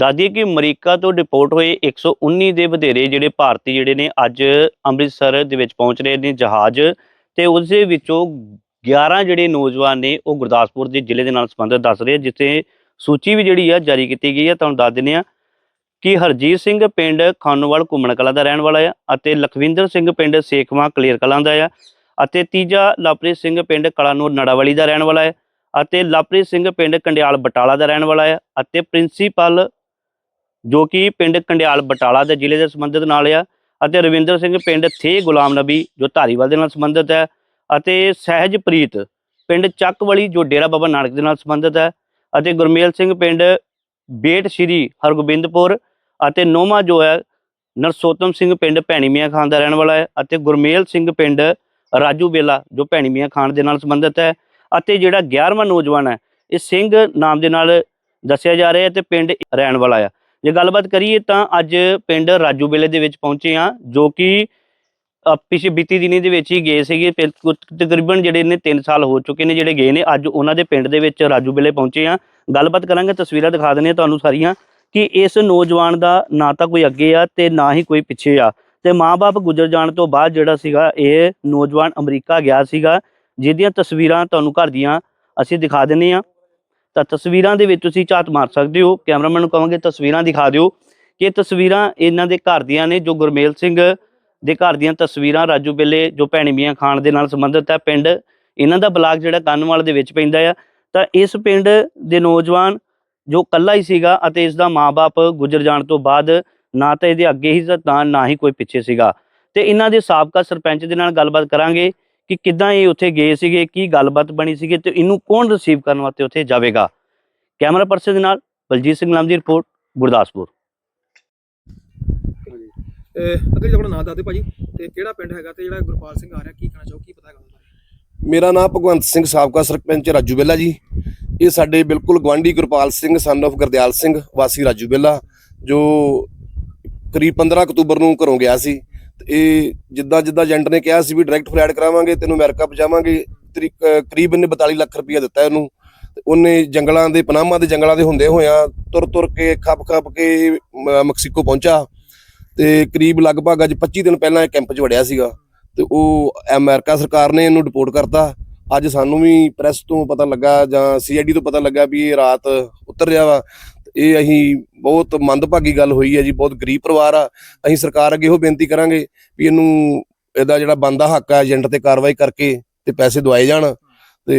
ਦੱਸਦੀ ਕਿ ਅਮਰੀਕਾ ਤੋਂ ਡਿਪੋਰਟ ਹੋਏ 119 ਦੇ ਵਧੇਰੇ ਜਿਹੜੇ ਭਾਰਤੀ ਜਿਹੜੇ ਨੇ ਅੱਜ ਅੰਮ੍ਰਿਤਸਰ ਦੇ ਵਿੱਚ ਪਹੁੰਚ ਰਹੇ ਨੇ ਜਹਾਜ਼ ਤੇ ਉਸ ਦੇ ਵਿੱਚੋਂ 11 ਜਿਹੜੇ ਨੌਜਵਾਨ ਨੇ ਉਹ ਗੁਰਦਾਸਪੁਰ ਦੇ ਜ਼ਿਲ੍ਹੇ ਦੇ ਨਾਲ ਸੰਬੰਧਿਤ ਦੱਸ ਰਹੇ ਜਿੱਥੇ ਸੂਚੀ ਵੀ ਜਿਹੜੀ ਆ ਜਾਰੀ ਕੀਤੀ ਗਈ ਹੈ ਤੁਹਾਨੂੰ ਦੱਸ ਦਿੰਦੇ ਆ ਕਿ ਹਰਜੀਤ ਸਿੰਘ ਪਿੰਡ ਖਾਨੋਵਾਲ ਘੁੰਮਣ ਕਲਾਂ ਦਾ ਰਹਿਣ ਵਾਲਾ ਆ ਅਤੇ ਲਖਵਿੰਦਰ ਸਿੰਘ ਪਿੰਡ ਸੇਖਵਾਂ ਕਲੇਰ ਕਲਾਂ ਦਾ ਆ ਅਤੇ ਤੀਜਾ ਲਵਪ੍ਰੀਤ ਸਿੰਘ ਪਿੰਡ ਕਲਾਨੂਰ ਨੜਾਵਲੀ ਦਾ ਰਹਿਣ ਵਾਲਾ ਹੈ ਅਤੇ ਲਵਪ੍ਰੀਤ ਸਿੰਘ ਪਿੰਡ ਕੰਡਿਆਲ ਬਟਾਲਾ ਦਾ ਰਹਿਣ ਵਾਲਾ ਹੈ ਅਤੇ ਪ੍ਰਿੰਸੀਪਲ ਜੋ ਕਿ ਪਿੰਡ ਕੰਡਿਆਲ ਬਟਾਲਾ ਦੇ ਜ਼ਿਲ੍ਹੇ ਦੇ ਸੰਬੰਧਿਤ ਨਾਲ ਆ ਅਤੇ ਰਵਿੰਦਰ ਸਿੰਘ ਪਿੰਡ ਥੇ ਗੁਲਾਮ ਨਬੀ ਜੋ ਧਾਰੀਵਾਲ ਦੇ ਨਾਲ ਸੰਬੰਧਿਤ ਹੈ ਅਤੇ ਸਹਿਜਪ੍ਰੀਤ ਪਿੰਡ ਚੱਕਵਲੀ ਜੋ ਡੇਰਾ ਬਾਬਾ ਨਾਨਕ ਦੇ ਨਾਲ ਸੰਬੰਧਿਤ ਹੈ ਅਤੇ ਗੁਰਮੇਲ ਸਿੰਘ ਪਿੰਡ ਬੇਟ ਸ਼੍ਰੀ ਹਰਗੋਬਿੰਦਪੁਰ ਅਤੇ ਨੋਮਾ ਜੋ ਹੈ ਨਰਸੋਤਮ ਸਿੰਘ ਪਿੰਡ ਭੈਣੀ ਮੀਆਂ ਖਾਨ ਦਾ ਰਹਿਣ ਵਾਲਾ ਹੈ ਅਤੇ ਗੁਰਮੇਲ ਸਿੰਘ ਪਿੰਡ ਰਾਜੂ ਬੇਲਾ ਜੋ ਭੈਣੀ ਮੀਆਂ ਖਾਨ ਦੇ ਨਾਲ ਸੰਬੰਧਿਤ ਹੈ ਅਤੇ ਜਿਹੜਾ 11ਵਾਂ ਨੌਜਵਾਨ ਹੈ, ਇਹ ਸਿੰਘ ਨਾਮ ਦੇ ਨਾਲ ਦੱਸਿਆ ਜਾ ਰਿਹਾ ਹੈ ਤੇ ਪਿੰਡ ਰਹਿਣ ਵਾਲਾ ਆ ਜੇ ਗੱਲਬਾਤ ਕਰੀਏ ਤਾਂ ਅੱਜ ਪਿੰਡ ਰਾਜੂ ਬੇਲੇ ਦੇ ਵਿੱਚ ਪਹੁੰਚੇ ਆ ਜੋ ਕਿ ਅ, ਪਿਛੇ ਬੀਤੀ ਦਿਨੀ ਦੇ ਵਿੱਚ ਹੀ ਗਏ ਸੀਗੇ। ਫਿਰ ਤਕਰੀਬਨ ਜਿਹੜੇ ਨੇ 3 ਸਾਲ ਹੋ ਚੁੱਕੇ ਨੇ ਜਿਹੜੇ ਗਏ ਨੇ ਅੱਜ ਉਹਨਾਂ ਦੇ ਪਿੰਡ ਦੇ ਵਿੱਚ ਰਾਜੂ ਬੇਲੇ ਪਹੁੰਚੇ ਆ ਗੱਲਬਾਤ ਕਰਾਂਗੇ ਤਸਵੀਰਾਂ ਦਿਖਾ ਦਿੰਦੇ ਆ ਤੁਹਾਨੂੰ ਸਾਰੀਆਂ ਕਿ ਇਸ ਨੌਜਵਾਨ ਦਾ ਨਾ ਤਾਂ ਕੋਈ ਅੱਗੇ ਆ ਤੇ ਨਾ ਹੀ ਕੋਈ ਪਿੱਛੇ ਆ। ਤੇ ਮਾਪੇ ਗੁਜ਼ਰ ਜਾਣ ਤੋਂ ਬਾਅਦ ਜਿਹੜਾ ਸੀਗਾ ਇਹ ਨੌਜਵਾਨ ਅਮਰੀਕਾ ਗਿਆ ਸੀਗਾ ਜਿਹਦੀਆਂ ਤਸਵੀਰਾਂ ਤੁਹਾਨੂੰ ਘਰ ਦੀਆਂ ਅਸੀਂ ਦਿਖਾ ਦਿੰਨੇ ਆ ਤਾਂ ਤਸਵੀਰਾਂ ਦੇ ਵਿੱਚ ਤੁਸੀਂ ਝਾਤ ਮਾਰ ਸਕਦੇ ਹੋ। ਕੈਮਰਾਮੈਨ ਨੂੰ ਕਹਾਂਗੇ ਤਸਵੀਰਾਂ ਦਿਖਾ ਦਿਓ ਕਿ ਇਹ ਤਸਵੀਰਾਂ ਇਹਨਾਂ ਦੇ ਘਰ ਦੀਆਂ ਨੇ, ਜੋ ਗੁਰਮੇਲ ਸਿੰਘ ਦੇ ਘਰ ਦੀਆਂ ਤਸਵੀਰਾਂ, ਰਾਜੂ ਬੇਲੇ, ਜੋ ਭੈਣੀ ਮੀਆਂ ਖਾਨ ਦੇ ਨਾਲ ਸੰਬੰਧਿਤ ਹੈ। ਪਿੰਡ ਇਹਨਾਂ ਦਾ ਬਲਾਕ ਜਿਹੜਾ ਕੰਨਵਾਲ ਦੇ ਵਿੱਚ ਪੈਂਦਾ ਆ। ਤਾਂ ਇਸ ਪਿੰਡ ਦੇ ਨੌਜਵਾਨ ਜੋ ਕੱਲਾ ਹੀ ਸੀਗਾ ਅਤੇ ਇਸ ਦਾ ਮਾਪੇ ਗੁਜ਼ਰ ਜਾਣ ਤੋਂ ਬਾਅਦ ਨਾ ਤਾਂ ਇਹਦੇ ਅੱਗੇ ਹੀ ਤਾਂ ਨਾ ਹੀ ਕੋਈ ਪਿੱਛੇ ਸੀਗਾ। ਤੇ ਇਹਨਾਂ ਦੇ ਸਾਬਕਾ ਸਰਪੰਚ ਦੇ ਨਾਲ ਗੱਲਬਾਤ ਕਰਾਂਗੇ। ਕਿ ਕਿੱਦਾਂ ਇਹ ਉੱਥੇ ਗਏ ਸੀਗੇ ਕੀ ਗੱਲਬਾਤ ਬਣੀ ਸੀਗੀ ਤੇ ਇਹਨੂੰ ਕੌਣ ਰਿਸੀਵ ਕਰਨ ਵਾਸਤੇ ਉੱਥੇ ਜਾਵੇਗਾ? ਕੈਮਰਾ ਪਰਸਨ ਦੇ ਨਾਲ ਬਲਜੀਤ ਸਿੰਘ ਨਾਮ ਦੀ ਰਿਪੋਰਟ ਗੁਰਦਾਸਪੁਰ। ਅਹ ਅੱਗੇ ਜੀ ਆਪਣਾ ਨਾਮ ਦੱਸ ਦਿਓ ਭਾਜੀ ਤੇ ਕਿਹੜਾ ਪਿੰਡ ਹੈਗਾ ਤੇ ਜਿਹੜਾ ਗੁਰਪਾਲ ਸਿੰਘ ਆ ਰਿਹਾ ਕੀ ਕਹਿਣਾ ਚਾਹੋ ਕੀ ਪਤਾ ਹੈਗਾ ਮੇਰਾ ਨਾਮ ਭਗਵੰਤ ਸਿੰਘ ਸਾਬਕਾ ਸਰਪੰਚ ਰਾਜੂ ਬੇਲਾ ਜੀ। ਇਹ ਸਾਡੇ ਬਿਲਕੁਲ ਗਵਾਂਢੀ ਗੁਰਪਾਲ ਸਿੰਘ ਸਨ of ਗੁਰਦਿਆਲ ਸਿੰਘ ਵਾਸੀ ਰਾਜੂ ਬੇਲਾ ਜੋ ਕਰੀਬ 15 ਅਕਤੂਬਰ ਨੂੰ ਘਰੋਂ ਗਿਆ ਸੀ। ਇਹ ਜਿੱਦਾਂ ਜਿੱਦਾਂ ਏਜੰਟ ਨੇ ਕਿਹਾ ਸੀ ਵੀ ਡਾਇਰੈਕਟ ਫਲਾਈਟ ਕਰਾਵਾਂਗੇ, ਤੈਨੂੰ ਅਮਰੀਕਾ ਪਹੁੰਚਾਵਾਂਗੇ, ਤਰੀ- ਕਰੀਬ ਇਹਨੇ 42 ਲੱਖ ਰੁਪਇਆ ਦਿੱਤਾ ਇਹਨੂੰ। ਉਹਨੇ ਜੰਗਲਾਂ ਦੇ, ਪਨਾਮਾ ਦੇ ਜੰਗਲਾਂ ਦੇ ਹੁੰਦੇ ਹੋਇਆਂ ਤੁਰ ਤੁਰ ਕੇ, ਖੱਪ ਖੱਪ ਕੇ ਮੈਕਸੀਕੋ ਪਹੁੰਚਾ। ਤੇ ਕਰੀਬ ਲਗਭਗ ਅੱਜ 25 ਦਿਨ ਪਹਿਲਾਂ ਇਹ ਕੈਂਪ 'ਚ ਵੜਿਆ ਸੀਗਾ। ਤੇ ਉਹ ਅਮਰੀਕਾ ਸਰਕਾਰ ਨੇ ਇਹਨੂੰ ਡਿਪੋਰਟ ਕਰਤਾ। ਅੱਜ ਸਾਨੂੰ ਵੀ ਪ੍ਰੈਸ ਤੋਂ ਪਤਾ ਲੱਗਾ ਜਾਂ ਸੀਆਈਡੀ ਤੋਂ ਪਤਾ ਲੱਗਾ ਵੀ ਇਹ ਰਾਤ ਉਤਰ ਰਿਹਾ ਵਾ। ਇਹ ਅਸੀਂ ਬਹੁਤ ਮੰਦਭਾਗੀ ਗੱਲ ਹੋਈ ਹੈ ਜੀ ਬਹੁਤ ਗਰੀਬ ਪਰਿਵਾਰ ਆ। ਅਸੀਂ ਸਰਕਾਰ ਅੱਗੇ ਇਹੋ ਬੇਨਤੀ ਕਰਾਂਗੇ ਵੀ ਇਹਨੂੰ ਇਹਦਾ ਜਿਹੜਾ ਬੰਦਾ ਹੱਕ ਆ ਏਜੰਟ ਤੇ ਕਾਰਵਾਈ ਕਰਕੇ ਤੇ ਪੈਸੇ ਦਵਾਏ ਜਾਣ ਤੇ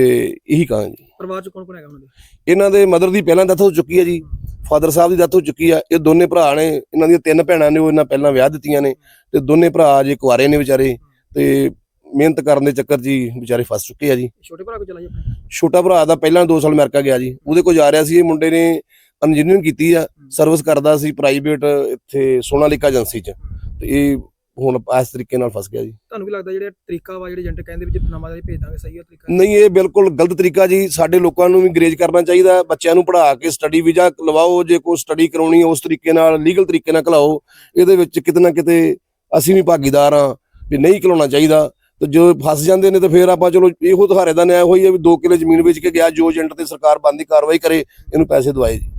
ਇਹੀ ਕਹਾਂ ਜੀ। ਪਰਿਵਾਰ ਚ ਕੌਣ ਕੌਣ ਹੈਗਾ ਉਹਨਾਂ ਦੇ? ਇਹਨਾਂ ਦੇ ਮਦਰ ਦੀ ਪਹਿਲਾਂ ਡੈਥ ਹੋ ਚੁੱਕੀ ਹੈ ਜੀ ਫਾਦਰ ਸਾਹਿਬ ਦੀ ਡੈਥ ਹੋ ਚੁੱਕੀ ਆ। ਇਹ ਦੋਨੇ ਭਰਾ ਨੇ ਇਹਨਾਂ ਦੀਆਂ ਤਿੰਨ ਭੈਣਾਂ ਨੇ ਉਹ ਇਹਨਾਂ ਪਹਿਲਾਂ ਵਿਆਹ ਦਿੱਤੀਆਂ ਨੇ ਤੇ ਦੋਨੇ ਭਰਾ ਜੇ ਕੁਆਰੇ ਨੇ ਵਿਚਾਰੇ ਤੇ ਮਿਹਨਤ ਕਰਨ ਦੇ ਚੱਕਰ ਹੀ ਵਿਚਾਰੇ ਫਸ ਚੁੱਕੇ ਆ ਜੀ। ਛੋਟੇ ਭਰਾ ਕੋ ਚਲਾ ਜੀ ਛੋਟਾ ਭਰਾ ਦਾ ਪਹਿਲਾਂ 2 ਸਾਲ ਅਮਰੀਕਾ ਗਿਆ ਜੀ ਉਹਦੇ ਕੋਲ ਜਾ ਰਿਹਾ ਸੀ ਇਹ ਮੁੰਡੇ ਨੇ ਇੰਜੀਨੀਅਰਿੰਗ ਕੀਤੀ ਆ ਸਰਵਿਸ ਕਰਦਾ ਸੀ ਪ੍ਰਾਈਵੇਟ ਇੱਥੇ ਸੋਨਾਲੀਕਾ ਏਜੰਸੀ 'ਚ। ਤੇ ਇਹ ਹੁਣ ਇਸ ਤਰੀਕੇ ਨਾਲ ਫਸ ਗਿਆ ਜੀ। ਤੁਹਾਨੂੰ ਕੀ ਲੱਗਦਾ ਜਿਹੜਾ ਤਰੀਕਾ ਵਾ ਜਿਹੜੇ ਏਜੰਟ ਕਹਿੰਦੇ ਵੀ ਜਿੱਤਨਾਮਾ ਦਾ ਭੇਜ ਦਾਂਗੇ ਸਹੀ ਹੈ ਤਰੀਕਾ? ਨਹੀਂ ਇਹ ਬਿਲਕੁਲ ਗਲਤ ਤਰੀਕਾ ਜੀ। ਸਾਡੇ ਲੋਕਾਂ ਨੂੰ ਵੀ ਗਰੇਜ ਕਰਨਾ ਚਾਹੀਦਾ। ਬੱਚਿਆਂ ਨੂੰ ਪੜ੍ਹਾ ਕੇ ਸਟੱਡੀ ਵੀਜ਼ਾ ਲਵਾਓ ਜੇ ਕੋਈ ਸਟੱਡੀ ਕਰਾਉਣੀ ਹੈ ਉਸ ਤਰੀਕੇ ਨਾਲ ਲੀਗਲ ਤਰੀਕੇ ਨਾਲ ਘਲਾਓ ਇਹਦੇ ਵਿੱਚ ਕਿਤੇ ਨਾ ਕਿਤੇ ਅਸੀਂ ਵੀ ਭਾਗੀਦਾਰ ਹਾਂ ਵੀ ਨਹੀਂ ਘਲਾਉਣਾ ਚਾਹੀਦਾ। ਤੇ ਜੋ ਫਸ ਜਾਂਦੇ ਨੇ ਤੇ ਫਿਰ ਆਪਾਂ ਚਲੋ ਇਹੋ ਤੁਹਾਰੇ ਦਾ ਨਿਆਂ ਹੋਈ ਹੈ ਵੀ 2 ਕਿੱਲੇ ਜ਼ਮੀਨ ਵੇਚ ਕੇ ਗਿਆ ਜੋ ਏਜੰਟ ਤੇ ਸਰਕਾਰ ਬੰਦੀ ਕਾਰਵਾਈ ਕਰੇ ਇਹਨੂੰ ਪੈਸੇ ਦਵਾਏ ਜੀ।